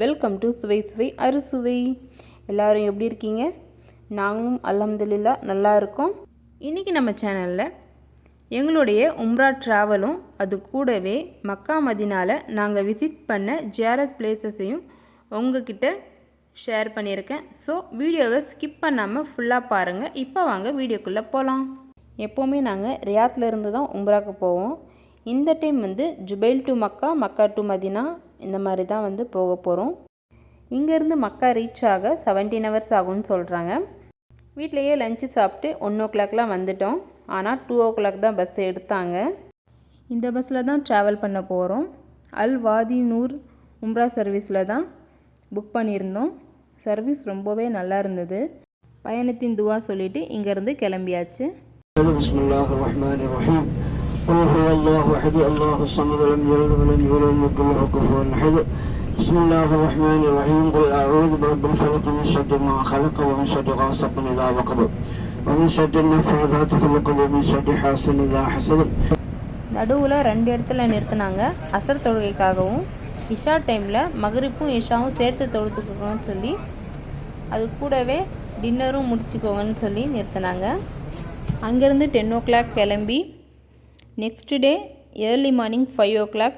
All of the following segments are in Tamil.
வெல்கம் டு சுவை சுவை அறுசுவை எல்லோரும் எப்படி இருக்கீங்க? நாங்களும் அலமதுல்லா நல்லா இருக்கோம். இன்றைக்கி நம்ம சேனலில் எங்களுடைய உம்ரா ட்ராவலும் அது கூடவே மக்கா மதினால நாங்கள் விசிட் பண்ண ஜியாரத் பிளேசஸையும் உங்ககிட்ட ஷேர் பண்ணியிருக்கேன். ஸோ வீடியோவை ஸ்கிப் பண்ணாமல் ஃபுல்லாக பாருங்கள் இப்போ வாங்க வீடியோக்குள்ளே போகலாம் எப்போவுமே நாங்கள் ரியாத்லேருந்து தான் உம்ராக்கு போவோம். இந்த டைம் வந்து Jubail to Makkah Makkah to Madinah இந்த மாதிரி தான் வந்து போக போகிறோம் இங்கேருந்து மக்கா ரீச் ஆக செவன்டீன் ஹவர்ஸ் ஆகும்னு சொல்கிறாங்க வீட்டிலையே லஞ்சு சாப்பிட்டு ஒன் ஓ கிளாக்லாம் வந்துட்டோம். ஆனால் டூ ஓ கிளாக் தான் பஸ் எடுத்தாங்க. இந்த பஸ்ஸில் தான் ட்ராவல் பண்ண போகிறோம் அல் வாதி நூர் உம்ரா சர்வீஸில் தான் புக் பண்ணியிருந்தோம். சர்வீஸ் ரொம்பவே நல்லா இருந்தது. பயணத்தின் துவா சொல்லிவிட்டு இங்கேருந்து கிளம்பியாச்சு. بسم الله الرحمن الرحيم قل هو الله احد الله الصمد لم يلد ولم يولد ولم يكن له كفوا احد بسم الله الرحمن الرحيم قل اعوذ برب الفلق من شر ما خلق ومن شر غاسق اذا وقب ومن شر النفاثات في العقد ومن شر حاسد اذا حسد நடுவில் ரெண்டு இடத்துல நிறுத்தினாங்க அசர் தொழுகைக்காகவும் இஷா டைமில் மகரிப்பும் இஷாவும் சேர்த்து தொழுத்துக்கோங்கன்னு சொல்லி அது கூடவே டின்னரும் முடிச்சுக்கோங்கன்னு சொல்லி நிறுத்தினாங்க அங்கேருந்து டென் ஓ கிளாக் கிளம்பி next day early morning five o'clock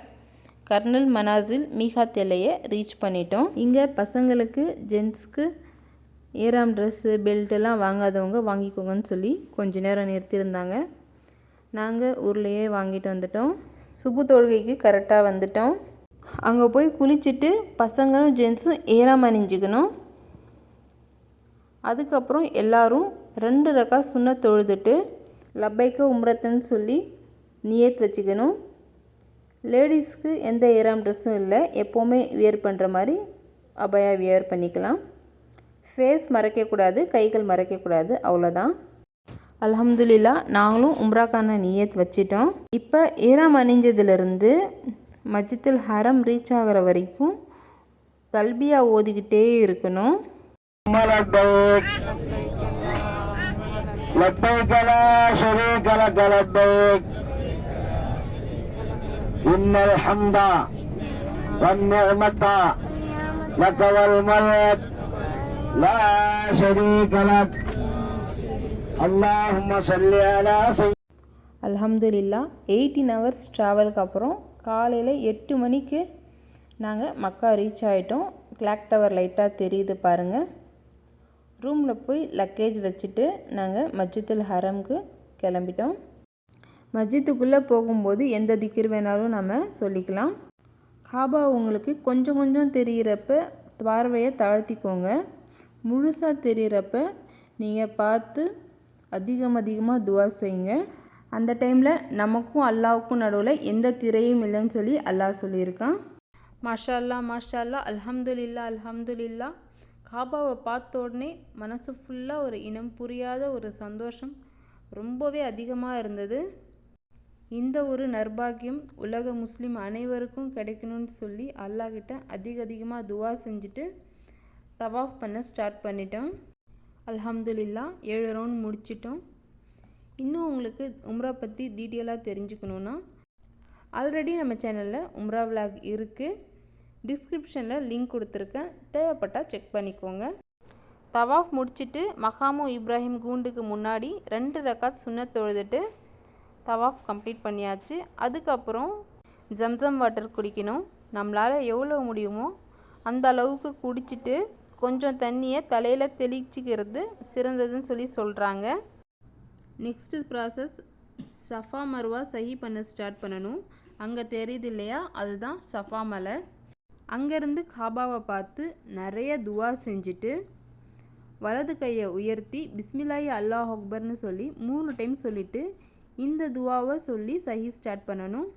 Qarn al Manazil மீகாத் எல்லையை ரீச் பண்ணிட்டோம். இங்கே பசங்களுக்கு ஜென்ஸ்க்கு ஏராம் ட்ரெஸ்ஸு பெல்ட்டெல்லாம் வாங்காதவங்க வாங்கிக்கோங்கன்னு சொல்லி கொஞ்ச நேரம் நிறுத்தியிருந்தாங்க. நாங்கள் ஊர்லேயே வாங்கிட்டு வந்துட்டோம். சுப்பு தொழுகைக்கு கரெக்டாக வந்துட்டோம். அங்கே போய் குளிச்சுட்டு பசங்களும் ஜென்ஸும் ஏறாம அணிஞ்சிக்கணும் அதுக்கப்புறம் எல்லாரும் ரெண்டு ரக்கா சுண்ண தொழுதுட்டு லப்பைக்க உம்ரத்துன்னு சொல்லி நியத் வச்சுக்கணும் லேடிஸ்க்கு எந்த ஏராம் ட்ரெஸ்ஸும் இல்லை எப்போவுமே வியர் பண்ணுற மாதிரி அபயா வியர் பண்ணிக்கலாம் ஃபேஸ் மறைக்கக்கூடாது கைகள் மறைக்கக்கூடாது அவ்வளோதான் அல்ஹம்துலில்லா நாங்களும் உம்ராக்கான நியத் வச்சிட்டோம் இப்போ ஏராம் அணிஞ்சதுலேருந்து மஜித்துல் ஹரம் ரீச் ஆகிற வரைக்கும் தல்பியா ஓதிக்கிட்டே இருக்கணும் لبيك لبيك لا شريك لك لبيك إن الحمد والنعمة لك والملك لا شريك لك اللهم صل على سيدنا அல்ஹம்துலில்லா எயிட்டீன் ஹவர்ஸ் ட்ராவலுக்கு அப்புறம் காலையில் எட்டு மணிக்கு நாங்கள் மக்கா ரீச் ஆகிட்டோம் கிளாக் டவர் லைட்டாக தெரியுது பாருங்கள் ரூமில் போய் லக்கேஜ் வச்சுட்டு நாங்கள் மஸ்ஜித்துல் ஹரம்க்கு கிளம்பிட்டோம் மஸ்ஜித்துக்குள்ளே போகும்போது எந்த திக்கிர் வேணாலும் நம்ம சொல்லிக்கலாம். காபா உங்களுக்கு கொஞ்சம் கொஞ்சம் தெரிகிறப்ப பார்வையை தாழ்த்திக்கோங்க. முழுசாக தெரிகிறப்ப நீங்கள் பார்த்து அதிகம் அதிகமாக துவா செய்யுங்க. அந்த டைமில் நமக்கும் அல்லாவுக்கும் நடுவில் எந்த திரையும் இல்லைன்னு சொல்லி அல்லாஹ் சொல்லியிருக்கான். மாஷா அல்லா மாஷா அல்லா அல்ஹம்துலில்லா அல்ஹம்துலில்லா காபாவை பார்த்த உடனே மனசு ஃபுல்லாக ஒரு இனம் புரியாத ஒரு சந்தோஷம் ரொம்பவே அதிகமாக இருந்தது. இந்த ஒரு நர்பாகியம் உலக முஸ்லீம் அனைவருக்கும் கிடைக்கணும்னு சொல்லி அல்லாஹ்கிட்ட அதிக அதிகமாக துவா செஞ்சுட்டு தவாஃப் பண்ண ஸ்டார்ட் பண்ணிட்டோம். அல்ஹம்துலில்லா ஏழு ரவுண்ட் முடிச்சிட்டோம். இன்னும் உங்களுக்கு உம்ரா பற்றி டீட்டெயிலாக தெரிஞ்சுக்கணுன்னா ஆல்ரெடி நம்ம சேனலில் உம்ரா விலாக் இருக்குது டிஸ்கிரிப்ஷனில் லிங்க் கொடுத்துருக்கேன். தேவைப்பட்டால் செக் பண்ணிக்கோங்க. தவாஃப் முடிச்சுட்டு மகாமு இப்ராஹிம் கூண்டுக்கு முன்னாடி ரெண்டு ரக்காத் சுண்ண தொழுதுட்டு தவாஃப் கம்ப்ளீட் பண்ணியாச்சு. அதுக்கப்புறம் ஜம்சம் வாட்டர் குடிக்கணும். நம்மளால் எவ்வளோ முடியுமோ அந்த அளவுக்கு குடிச்சிட்டு கொஞ்சம் தண்ணியை தலையில் தெளிச்சிக்கிறது சிறந்ததுன்னு சொல்லி சொல்கிறாங்க நெக்ஸ்ட்டு ப்ராசஸ் சஃபா மருவா சஹி பண்ண ஸ்டார்ட் பண்ணணும். அங்கே தெரியுது இல்லையா? அதுதான் சஃபா மலை. அங்கேருந்து காபாவை பார்த்து நிறைய துவா செஞ்சுட்டு வலது கையை உயர்த்தி பிஸ்மிலாயி அல்லாஹ் அக்பர்னு சொல்லி மூணு டைம் சொல்லிவிட்டு இந்த துவாவை சொல்லி சஹி ஸ்டார்ட் பண்ணணும்.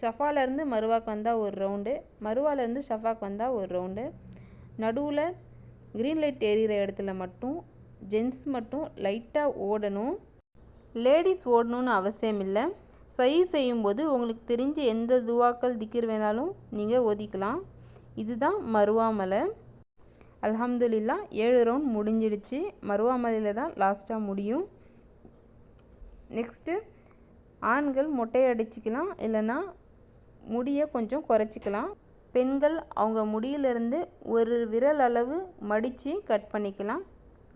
ஷஃபாலேருந்து மருவாக்கு வந்தால் ஒரு ரவுண்டு மருவாலேருந்து ஷஃபாக்கு வந்தால் ஒரு ரவுண்டு நடுவில் க்ரீன் லைட் எரியிற இடத்துல மட்டும் ஜென்ஸ் மட்டும் லைட்டாக ஓடணும். லேடிஸ் ஓடணும்னு அவசியம் இல்லை. சை செய்யும்போது உங்களுக்கு தெரிஞ்ச எந்த துவாக்கள் திக்கிர் வேணாலும் நீங்கள் ஒதிக்கலாம் இதுதான் மருவாமலை அல்ஹம்துலில்லா ஏழு ரவுண்ட் முடிஞ்சிடுச்சு. மருவாமலையில் தான் லாஸ்ட்டாக முடியும். நெக்ஸ்ட்டு ஆண்கள் மொட்டை அடிச்சுக்கலாம் இல்லைன்னா முடியை கொஞ்சம் குறைச்சிக்கலாம். பெண்கள் அவங்க முடியிலிருந்து ஒரு விரல் அளவு மடித்து கட் பண்ணிக்கலாம்.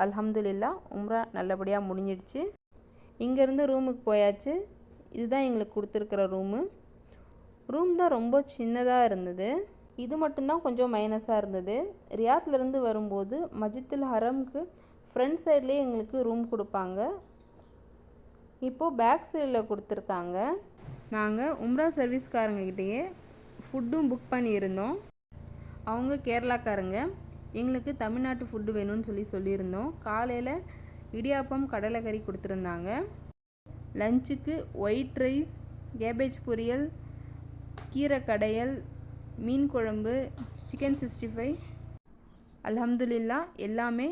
அல்ஹம்துலில்லா உம்ரா நல்லபடியாக முடிஞ்சிடுச்சு. இங்கேருந்து ரூமுக்கு போயாச்சு. இதுதான் எங்களுக்கு கொடுத்துருக்குற ரூமு. ரூம் தான் ரொம்ப சின்னதாக இருந்தது. இது மட்டும்தான் கொஞ்சம் மைனஸாக இருந்தது. ரியாத்லேருந்து வரும்போது மஜித்துல் ஹரம்க்கு ஃப்ரண்ட் சைட்லேயே எங்களுக்கு ரூம் கொடுப்பாங்க. இப்போது பேக் சைடில் கொடுத்துருக்காங்க. நாங்கள் உம்ரா சர்வீஸ்காரங்கக்கிட்டேயே ஃபுட்டும் புக் பண்ணியிருந்தோம். அவங்க கேரளாக்காரங்க எங்களுக்கு தமிழ்நாட்டு ஃபுட்டு வேணும்னு சொல்லி சொல்லியிருந்தோம். காலையில் இடியாப்பம் கடலைக்கறி கொடுத்துருந்தாங்க. லஞ்சுக்கு ஒயிட் ரைஸ் கேபேஜ் பொரியல் கீரை கடையல் மீன் குழம்பு சிக்கன் சிக்ஸ்டி ஃபைவ் அலமதுல்லா எல்லாமே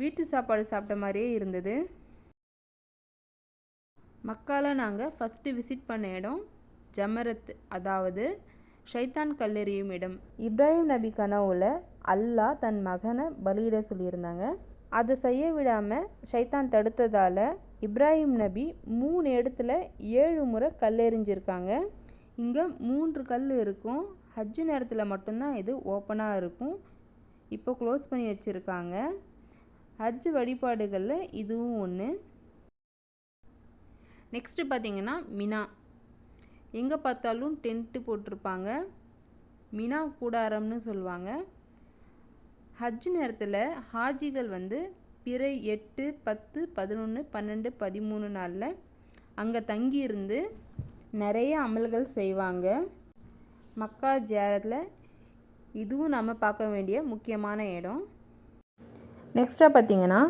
வீட்டு சாப்பாடு சாப்பிட்ட மாதிரியே இருந்தது. மக்கால நாங்கள் ஃபஸ்ட்டு விசிட் பண்ண இடம் ஜமரத் அதாவது ஷைத்தான் கல்லெறியும் இடம். இப்ராஹிம் நபி கனவுல அல்லாஹ் தன் மகனை பலியிட சொல்லியிருந்தாங்க. அதை செய்ய விடாமல் ஷைத்தான் தடுத்ததால் இப்ராஹிம் நபி மூணு இடத்துல ஏழு முறை கல் எறிஞ்சிருக்காங்க இங்கே மூன்று கல் இருக்கும். ஹஜ்ஜு நேரத்தில் மட்டும்தான் இது ஓப்பனாக இருக்கும். இப்போ க்ளோஸ் பண்ணி வச்சுருக்காங்க. ஹஜ் வழிபாடுகளில் இதுவும் ஒன்று நெக்ஸ்ட்டு பார்த்தீங்கன்னா மினா. எங்கே பார்த்தாலும் டென்ட்டு போட்டிருப்பாங்க. மினா கூடாரம்னு சொல்லுவாங்க. ஹஜ் நேரத்தில் ஹாஜிகள் வந்து பிற எட்டு பத்து பதினொன்று பன்னெண்டு பதிமூணு நாளில் அங்கே தங்கியிருந்து நிறைய அமல்கள் செய்வாங்க. மக்கா ஜியாரத்தில் இதுவும் நம்ம பார்க்க வேண்டிய முக்கியமான இடம். நெக்ஸ்ட்டாக பார்த்தீங்கன்னா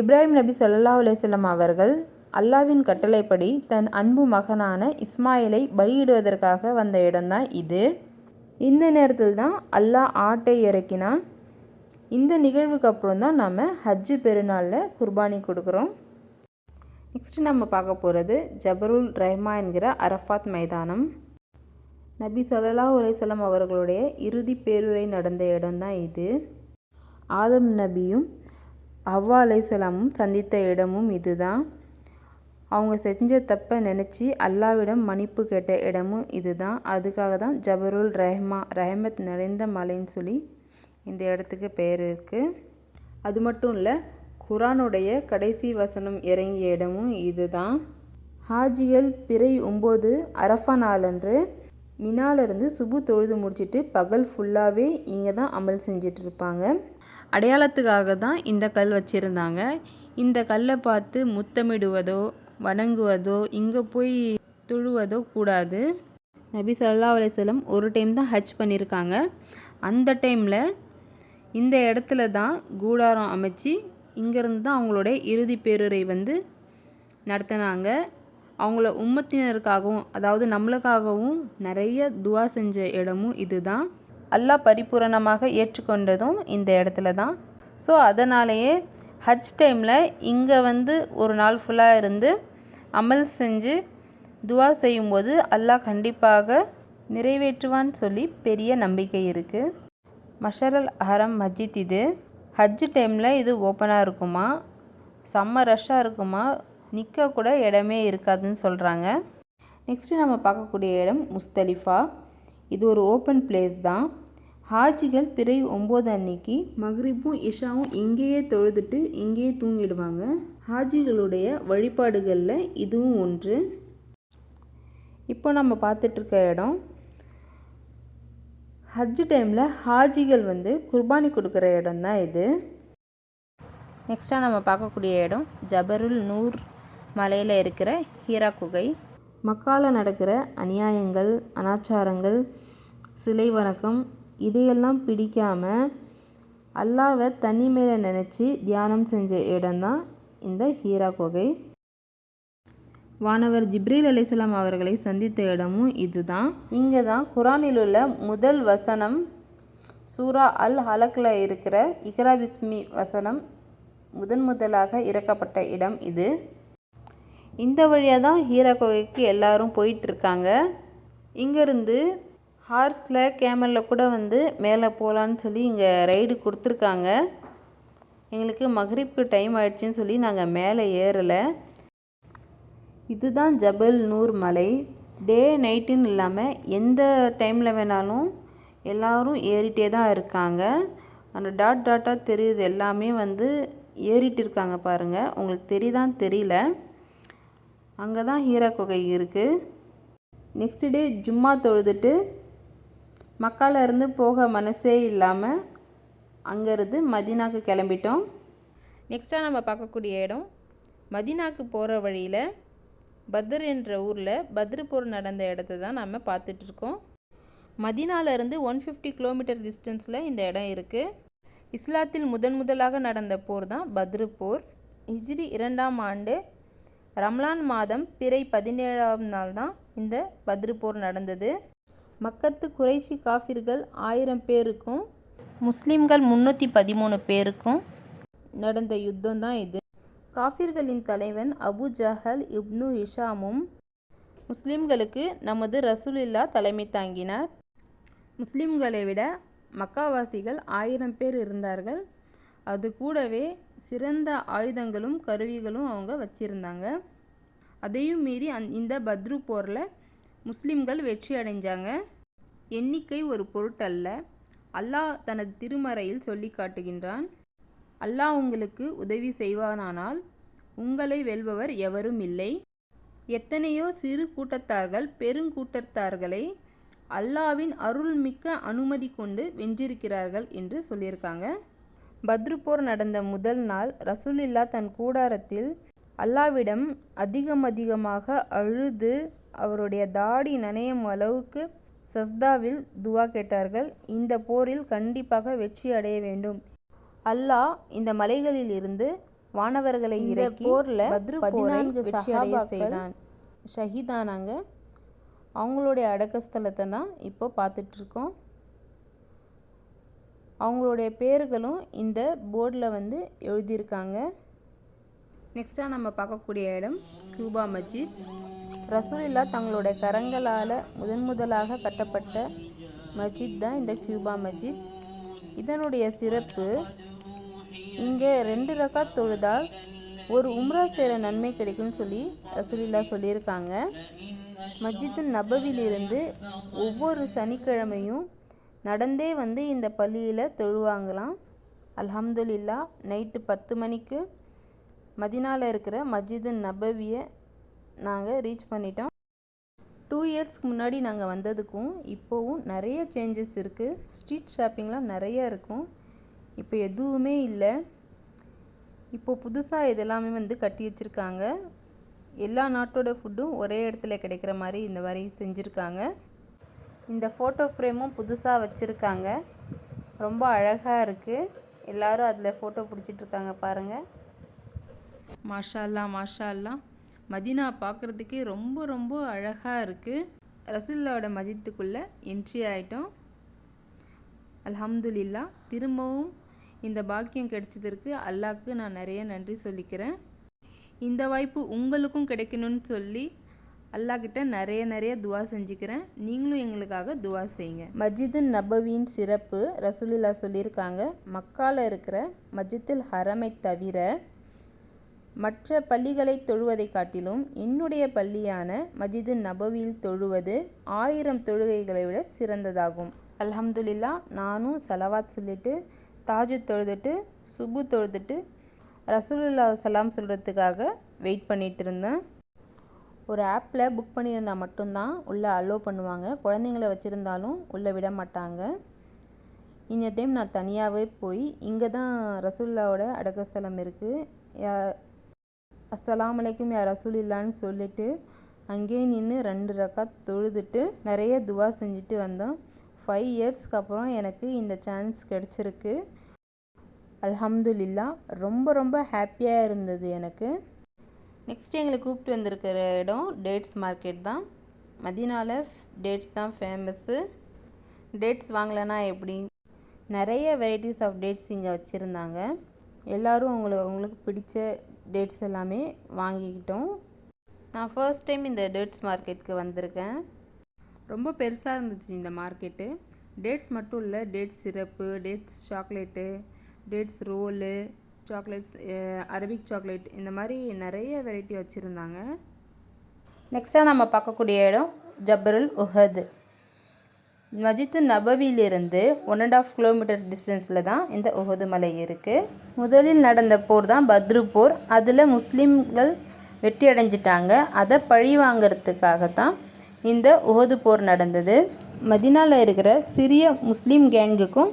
இப்ராஹிம் நபி சல்லா அலைஹி அவர்கள் அல்லாவின் கட்டளைப்படி தன் அன்பு மகனான இஸ்மாயிலை பலியிடுவதற்காக வந்த இடம்தான் இது. இந்த நேரத்தில் தான் அல்லாஹ் ஆட்டை இறக்கினான். இந்த நிகழ்வுக்கு அப்புறம் தான் நம்ம ஹஜ்ஜு பெருநாளில் குர்பானி கொடுக்குறோம். நெக்ஸ்ட்டு நம்ம பார்க்க போகிறது ஜபருல் ரஹ்மா என்கிற அரஃபாத் மைதானம். நபி சல்லா அலைஹி அவர்களுடைய இறுதி பேருரை நடந்த இடம்தான் இது. ஆதம் நபியும் அவ்வா அலைசலாமும் சந்தித்த இடமும் இதுதான் அவங்க செஞ்ச தப்பை நினச்சி அல்லாவிடம் மன்னிப்பு கேட்ட இடமும் இதுதான் அதுக்காக தான் ஜபருல் ரஹ்மா ரஹமத் நிறைந்த மலைன்னு சொல்லி இந்த இடத்துக்கு பெயர் இருக்குது அது மட்டும் இல்லை குரானுடைய கடைசி வசனம் இறங்கிய இடமும் இதுதான் ஹாஜிகள் பிறை ஒம்பது அரஃபா நாளன்று மினாலேருந்து சுபு தொழுது முடிச்சிட்டு பகல் ஃபுல்லாகவே இங்கே தான் அமல் செஞ்சிட்டு இருப்பாங்க அடையாளத்துக்காக தான் இந்த கல் வச்சுருந்தாங்க. இந்த கல்லை பார்த்து முத்தமிடுவதோ வணங்குவதோ இங்கே போய் தொழுவதோ கூடாது. நபி சல்லா அலிசல்லம் ஒரு டைம் தான் ஹஜ் பண்ணியிருக்காங்க அந்த டைமில் இந்த இடத்துல தான் கூடாரம் அமைச்சு இங்கேருந்து தான் அவங்களுடைய இறுதி பேருரை வந்து நடத்தினாங்க. அவங்கள உம்மத்தினருக்காகவும் அதாவது நம்மளுக்காகவும் நிறைய துவா செஞ்ச இடமும் இதுதான். அல்லாஹ் பரிபூரணமாக ஏற்றுக்கொண்டதும் இந்த இடத்துல தான். ஸோ அதனாலேயே ஹஜ் டைமில் இங்கே வந்து ஒரு நாள் ஃபுல்லாக இருந்து அமல் செஞ்சு துவா செய்யும்போது அல்லாஹ் கண்டிப்பாக நிறைவேற்றுவான்னு சொல்லி பெரிய நம்பிக்கை இருக்குது மஷரல் ஹரம் மஸ்ஜித் இது. ஹஜ் டைமில் இது ஓப்பனாக இருக்குமா? செம்ம ரஷ்ஷாக இருக்குமா? நிற்கக்கூட இடமே இருக்காதுன்னு சொல்கிறாங்க நெக்ஸ்ட்டு நம்ம பார்க்கக்கூடிய இடம் முஸ்தலிஃபா. இது ஒரு ஓப்பன் பிளேஸ் தான். ஹாஜிகள் பிறை ஒம்பது அன்னைக்கு மஹ்ரிப்பும் இஷாவும் இங்கேயே தொழுதுட்டு இங்கேயே தூங்கிடுவாங்க. ஹாஜிகளுடைய வழிபாடுகளில் இதுவும் ஒன்று. இப்போ நம்ம பார்த்துட்ருக்க இடம். ஹஜ் டைமில் ஹாஜிகள் வந்து குர்பானி கொடுக்குற இடம் தான் இது நெக்ஸ்ட்டாக நம்ம பார்க்கக்கூடிய இடம் ஜபருல் நூர். மலையில் இருக்கிற ஹீரா குகை மக்கால நடக்கிற அநியாயங்கள் அனாச்சாரங்கள் சிலை வணக்கம் இதையெல்லாம் பிடிக்காமல் அல்லாவை தனி மேலே நினச்சி தியானம் செஞ்ச இடம்தான் இந்த ஹீரா குகை வானவர் ஜிப்ரீல் அலிசலாம் அவர்களை சந்தித்த இடமும் இதுதான். இங்கே தான் குரானில் உள்ள முதல் வசனம் சூரா அல் ஹலக்கில் இருக்கிற இக்ரா பிஸ்மி வசனம் முதன் முதலாக இறக்கப்பட்ட இடம் இது. இந்த வழியாக தான் ஹீரா கோகைக்கு எல்லோரும் போயிட்டுருக்காங்க. இங்கேருந்து ஹார்ஸில் கேமலில் கூட வந்து மேலே போகலான்னு சொல்லி இங்கே ரைடு கொடுத்துருக்காங்க. எங்களுக்கு மக்ரிப்க்கு டைம் ஆயிடுச்சுன்னு சொல்லி நாங்கள் மேலே ஏறலை. இதுதான் ஜபல் நூர் மலை. டே நைட்டுன்னு இல்லாமல் எந்த டைமில் வேணாலும் எல்லாரும் ஏறிட்டே தான் இருக்காங்க. அந்த டாட் டாட்டாக தெரியுது எல்லாமே வந்து ஏறிட்டு இருக்காங்க பாருங்கள் உங்களுக்கு தெரியுதான்னு தெரியல. அங்கே தான் ஹீரா குகை இருக்குது நெக்ஸ்ட் டே ஜும்மா தொழுதுட்டு மக்கால இருந்து போக மனசே இல்லாமல் அங்கேருந்து மதினாக்கு கிளம்பிட்டோம். நெக்ஸ்ட்டாக நம்ம பார்க்கக்கூடிய இடம் மதினாக்கு போகிற வழியில் பத்ர் என்ற ஊரில் பத்ரு போர் நடந்த இடத்த தான் நம்ம பார்த்துட்ருக்கோம் மதினாலேருந்து ஒன் ஃபிஃப்டி கிலோமீட்டர் டிஸ்டன்ஸில் இந்த இடம் இருக்குது இஸ்லாத்தில் முதன் முதலாக நடந்த போர் தான் பத்ரு போர். ஹிஜ்ரி இரண்டாம் ஆண்டு ரம்லான் மாதம் பிறை பதினேழாம் நாள் தான் இந்த பத்ரு போர் நடந்தது. மக்கத்து குறைஷி காஃபிர்கள் ஆயிரம் பேருக்கும் முஸ்லீம்கள் முந்நூற்றி பதிமூணு பேருக்கும் நடந்த யுத்தம் தான் இது. காஃபிர்களின் தலைவன் அபு ஜஹல் இப்னு ஹிஷாமும் முஸ்லீம்களுக்கு நமது ரசூலில்லா தலைமை தாங்கினார். முஸ்லீம்களை விட மக்காவாசிகள் ஆயிரம் பேர் இருந்தார்கள். அது கூடவே சிறந்த ஆயுதங்களும் கருவிகளும் அவங்க வச்சிருந்தாங்க. அதையும் மீறி அந் இந்த பத்ரு போரில் முஸ்லிம்கள் வெற்றி அடைஞ்சாங்க. எண்ணிக்கை ஒரு பொருட்டல்ல. அல்லாஹ் தனது திருமறையில் சொல்லி காட்டுகின்றான். அல்லாஹ் உங்களுக்கு உதவி செய்வானானால் உங்களை வெல்பவர் எவரும் இல்லை. எத்தனையோ சிறு கூட்டத்தார்கள் பெருங்கூட்டத்தார்களை அல்லாவின் அருள்மிக்க அனுமதி கொண்டு வென்றிருக்கிறார்கள் என்று சொல்லியிருக்காங்க. பத்ரு போர் நடந்த முதல் நாள் ரசூலில்லா தன் கூடாரத்தில் அல்லாவிடம் அதிகம் அதிகமாக அழுது அவருடைய தாடி நனையும் அளவுக்கு சஸ்தாவில் துவா கேட்டார்கள். இந்த போரில் கண்டிப்பாக வெற்றி அடைய வேண்டும். அல்லாஹ் இந்த மலைகளில் இருந்து வானவர்களை இறக்கி போர்ல பதினான்கு செய்தான். ஷஹீதானாங்க. அவங்களுடைய அடக்கஸ்தலத்தை தான் இப்போ பார்த்துட்ருக்கோம் அவங்களுடைய பேர்களும் இந்த போர்டில் வந்து எழுதியிருக்காங்க. நெக்ஸ்ட்டாக நம்ம பார்க்கக்கூடிய இடம் கியூபா மஸ்ஜித் ரசூலில்லா தங்களுடைய கரங்களால் முதன் முதலாக கட்டப்பட்ட மஸ்ஜித் தான் இந்த கியூபா மஸ்ஜித் இதனுடைய சிறப்பு இங்கே ரெண்டு ரக்கா தொழுதால் ஒரு உம்ரா செய்கிற நன்மை கிடைக்கும்னு சொல்லி ரசூலில்லா சொல்லியிருக்காங்க. மஸ்ஜித்து நபவிலிருந்து ஒவ்வொரு சனிக்கிழமையும் நடந்தே வந்து இந்த பள்ளியில் தொழுவாங்களாம். அல்ஹம்துலில்லா நைட்டு பத்து மணிக்கு மதினால இருக்கிற மஜிது நபவியை நாங்கள் ரீச் பண்ணிட்டோம். டூ இயர்ஸ்க்கு முன்னாடி நாங்கள் வந்ததுக்கும் இப்போவும் நிறைய சேஞ்சஸ் இருக்குது ஸ்ட்ரீட் ஷாப்பிங்லாம் நிறைய இருக்கும். இப்போ எதுவுமே இல்லை. இப்போ புதுசாக இதெல்லாமே வந்து கட்டி வச்சுருக்காங்க. எல்லா நாட்டோட ஃபுட்டும் ஒரே இடத்துல கிடைக்கிற மாதிரி இந்த மாதிரி செஞ்சுருக்காங்க. இந்த ஃபோட்டோ ஃப்ரேமும் புதுசாக வச்சுருக்காங்க. ரொம்ப அழகாக இருக்குது எல்லாரும் அதில் ஃபோட்டோ பிடிச்சிட்ருக்காங்க பாருங்கள் மாஷால்லா மாஷால்லா. மாஷா மதினா பார்க்குறதுக்கே ரொம்ப ரொம்ப அழகாக இருக்குது ரசுல்லாவோட மஜித்துக்குள்ளே என்ட்ரி ஆகிட்டோம் அல்ஹம்துலில்லா. திரும்பவும் இந்த பாக்கியம் கிடைச்சதற்கு அல்லாவுக்கு நான் நிறைய நன்றி சொல்லிக்கிறேன். இந்த வாய்ப்பு உங்களுக்கும் கிடைக்கணும்னு சொல்லி அல்லாஹ்கிட்ட நிறைய நிறைய துவா செஞ்சுக்கிறேன். நீங்களும் எங்களுக்காக துவா செய்யுங்க. மஸ்ஜிது நபவியின் சிறப்பு ரசூலில்லா சொல்லியிருக்காங்க. மக்கால இருக்கிற மஜித்துல் ஹரமை தவிர மற்ற பள்ளிகளை தொழுவதை காட்டிலும் என்னுடைய பள்ளியான மஜிது நபவியில் தொழுவது ஆயிரம் தொழுகைகளை விட சிறந்ததாகும். அல்ஹம்துலில்லா நானும் சலவாத் சொல்லிட்டு தாஜு தொழுதுட்டு சுபு தொழுதுட்டு ரசூலுல்லா சலாம் சொல்கிறதுக்காக வெயிட் பண்ணிகிட்டு இருந்தேன். ஒரு ஆப்பில் புக் பண்ணியிருந்தால் மட்டும்தான் உள்ளே அலோவ் பண்ணுவாங்க. குழந்தைங்கள வச்சுருந்தாலும் உள்ளே விட மாட்டாங்க. இந்த டைம் நான் தனியாகவே போய் இங்கே தான் ரசூல்லாவோட அடக்கஸ்தலம் இருக்குது அஸ்லாம் அலைக்கும் யா ரசூலில்லான்னு சொல்லிவிட்டு அங்கேயே நின்று ரெண்டு ரக்கா தொழுதுட்டு நிறைய துவா செஞ்சுட்டு வந்தோம். ஃபைவ் இயர்ஸ்க்கு அப்புறம் எனக்கு இந்த சான்ஸ் கிடச்சிருக்கு. அல்ஹம்துலில்லா ரொம்ப ரொம்ப ஹாப்பியாக இருந்தது எனக்கு. நெக்ஸ்ட் எங்களை கூப்பிட்டு வந்திருக்கிற இடம் டேட்ஸ் மார்க்கெட் தான். மதினாவில் டேட்ஸ் தான் ஃபேமஸ்ஸு டேட்ஸ் வாங்கலைன்னா எப்படி? நிறைய வெரைட்டிஸ் ஆஃப் டேட்ஸ் இங்கே வச்சுருந்தாங்க. எல்லோரும் உங்களுக்கு அவங்களுக்கு பிடிச்ச டேட்ஸ் எல்லாமே வாங்கிக்கிட்டோம். நான் ஃபர்ஸ்ட் டைம் இந்த டேட்ஸ் மார்க்கெட்டுக்கு வந்திருக்கேன். ரொம்ப பெருசாக இருந்துச்சு இந்த மார்க்கெட்டு டேட்ஸ் மட்டும் இல்லை dates syrup dates chocolate dates roll chocolates Arabic chocolate இந்த மாதிரி நிறைய வெரைட்டி வச்சுருந்தாங்க. நெக்ஸ்ட்டாக நம்ம பார்க்கக்கூடிய இடம் ஜபருல் உஹத் மஜித்து நபவியிலிருந்து ஒன் அண்ட் ஆஃப் கிலோமீட்டர் டிஸ்டன்ஸில் தான் இந்த உஹது மலை இருக்குது முதலில் நடந்த போர் தான் பத்ரு போர். அதில் முஸ்லீம்கள் வெற்றி அடைஞ்சிட்டாங்க. அதை பழி வாங்கிறதுக்காக தான் இந்த உஹது போர் நடந்தது. மதினாவில் இருக்கிற சிறிய முஸ்லீம் கேங்குக்கும்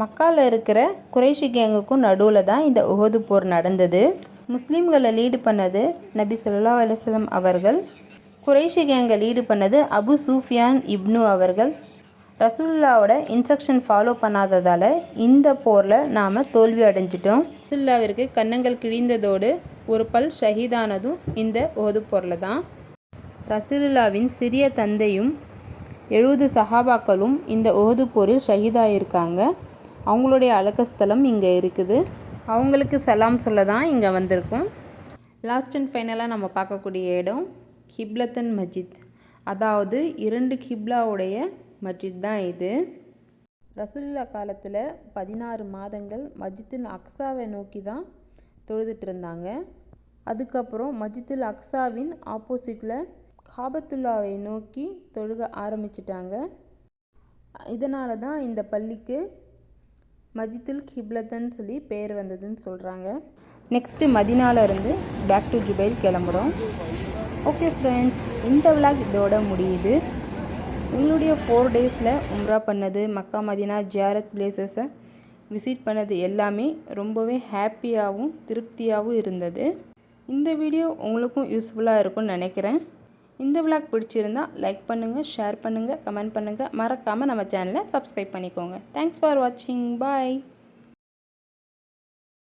மக்காவில் இருக்கிற குறைஷி கேங்குக்கும் நடுவில் தான் இந்த உகது போர் நடந்தது. முஸ்லீம்களை லீடு பண்ணது நபி சொல்லா அலுவலம் அவர்கள். குறைஷி கேங்கை லீடு பண்ணது அபு சூஃபியான் இப்னு அவர்கள். ரசூல்லாவோட இன்ஸ்ட்ரக்ஷன் ஃபாலோ பண்ணாததால் இந்த போரில் நாம் தோல்வி அடைஞ்சிட்டோம். ரசூல்லாவிற்கு கன்னங்கள் கிழிந்ததோடு ஒரு பல் ஷஹீதானதும் இந்த ஓது போரில் தான். ரசூலுல்லாவின் சிறிய தந்தையும் எழுபது சஹாபாக்களும் இந்த ஓது போரில் ஷஹீதாயிருக்காங்க. அவங்களுடைய அழகஸ்தலம் இங்கே இருக்குது. அவங்களுக்கு சலாம் சொல்ல தான் இங்கே வந்திருக்கும். லாஸ்ட் அண்ட் ஃபைனலாக நம்ம பார்க்கக்கூடிய இடம் கிப்லத்தன் மஸ்ஜித் அதாவது இரண்டு கிப்லாவுடைய மஸ்ஜித் தான் இது. ரசூலுல்லா காலத்தில் பதினாறு மாதங்கள் மஸ்ஜித்துல் அக்ஸாவை நோக்கி தான் தொழுதுட்டு இருந்தாங்க. அதுக்கப்புறம் மஜித்துல் அக்ஸாவின் ஆப்போசிட்டில் காபத்துல்லாவை நோக்கி தொழுக ஆரம்பிச்சிட்டாங்க. இதனால தான் இந்த பள்ளிக்கு மஜித்துல் கிப்லத்தன் சொல்லி பேர் வந்ததுன்னு சொல்கிறாங்க நெக்ஸ்ட்டு மதினாலேருந்து பேக் டு ஜுபைல் கிளம்புறோம். ஓகே ஃப்ரெண்ட்ஸ் இந்த விளாக் இதோட முடியுது. எங்களுடைய ஃபோர் டேஸில் உம்ரா பண்ணது மக்கா மதினா ஜியாரத் பிளேசஸை விசிட் பண்ணது எல்லாமே ரொம்பவே ஹாப்பியாகவும் திருப்தியாகவும் இருந்தது. இந்த வீடியோ உங்களுக்கும் யூஸ்ஃபுல்லாக இருக்கும்னு நினைக்கிறேன். இந்த விளாக் பிடிச்சிருந்தா லைக் பண்ணுங்கள் ஷேர் பண்ணுங்கள் கமெண்ட் பண்ணுங்கள் மறக்காமல் நம்ம சேனலை சப்ஸ்கிரைப் பண்ணிக்கோங்க. தேங்க்ஸ் ஃபார் வாட்சிங் பாய்